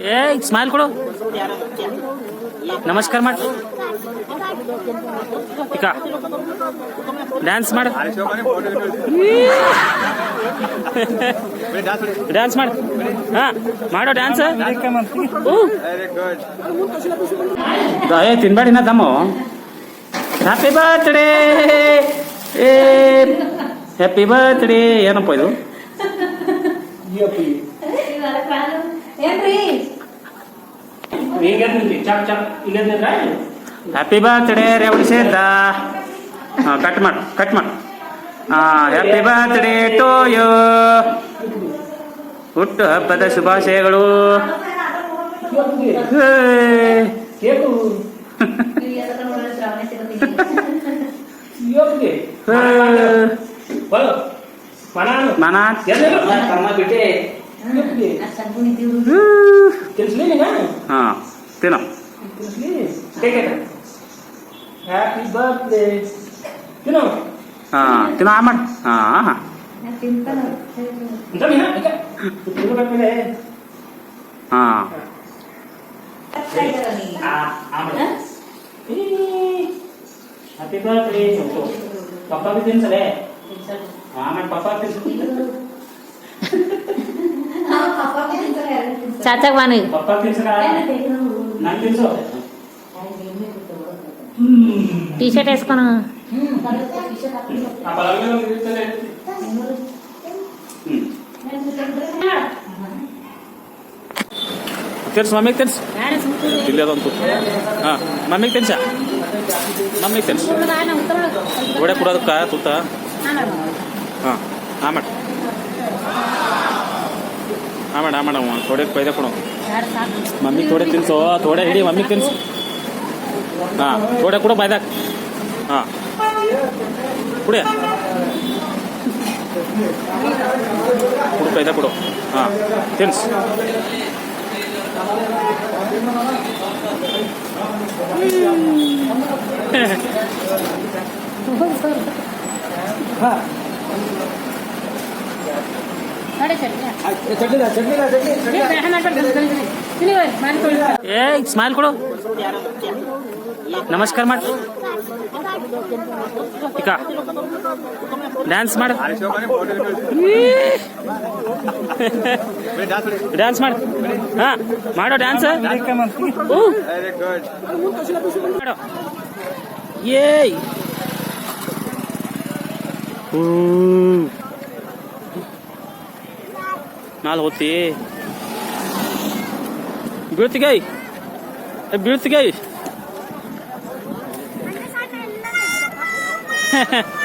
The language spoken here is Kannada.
ಏ ಸ್ಮೈಲ್ ಕೊಡು. ನಮಸ್ಕಾರ ಮಾಡಿ. ಈಗ ಡ್ಯಾನ್ಸ್ ಮಾಡು. ಡ್ಯಾನ್ಸ್ ಮಾಡು. ಹಾ, ಮಾಡೋ ಡ್ಯಾನ್ಸ್ ಏ, ತಿನ್ಬೇಡಿ ನಾ ತಮ್ಮ. ಹ್ಯಾಪಿ ಬರ್ತ್ಡೇ ಏ ಹ್ಯಾಪಿ ಬರ್ತ್ಡೇ ಏನಪ್ಪ ಇದು? ಏನ್ರಿ? ಹ್ಯಾಪಿ ಬರ್ತ್ಡೇ ಸೇದ್ದ ಹಾಂ ಕಟ್ ಮಾಡು ಕಟ್ ಮಾಡು. ಹ್ಯಾಪಿ ಬರ್ತ್ಡೇ ಟು ಯು ಹುಟ್ಟು ಹಬ್ಬದ ಶುಭಾಶಯಗಳು. ಮನ తిన. హ్యాపీ బర్త్డే తిను. తిన అమ్మ హ్యాపీ బర్త్డే చెప్పు. పప్పాకి తినసలే. ఆమె పప్పాకి తినసలేదు चाचा वाणी पप्पा నాకు తెలుసు. టీ షర్ట్ తెలుసు మమ్మీకి తెలుసు. తెలియదు మమ్మీకి తెలుసా? మమ్మీకి తెలుసు. ఇవిడే కూడా తుత్తా మేడం ಹಾಂ ಮೇಡಮ್ ಮೇಡಮ್ ಮಾಡ ಥೋಡೆ ಪೈದೆ ಕೊಡು. ಮಮ್ಮಿ ಥೋಡೆ ತಿನ್ಸು. ಥೋಡೆ ಹಿಡಿ ಮಮ್ಮಿ ತಿನ್ಸು. ಹಾಂ ಥೋಡೆ ಕೊಡು ಬಾಯ್ದಾಗ ಹಾಂ. ಕುಡಿಯ ಕೊಡು ಪೈದೆ ಕೊಡು. ಹಾಂ ತಿನ್ಸು. ಏ ಸ್ಮೈಲ್ ಕೊಡು ನಮಸ್ಕಾರ ಮಾಡಿ ಇಕ ಡ್ಯಾನ್ಸ್ ಮಾಡು ಡ್ಯಾನ್ಸ್ ಮಾಡು ಹಾ ಮಾಡೋ ಡ್ಯಾನ್ಸ್ ಮಾಡೋ ಏಯ್ ಹೂ ನಾಲ್ ಹೋತಿ ಬೀಳ್ತಿಗೈ ಬೀಳ್ತಿಗೈ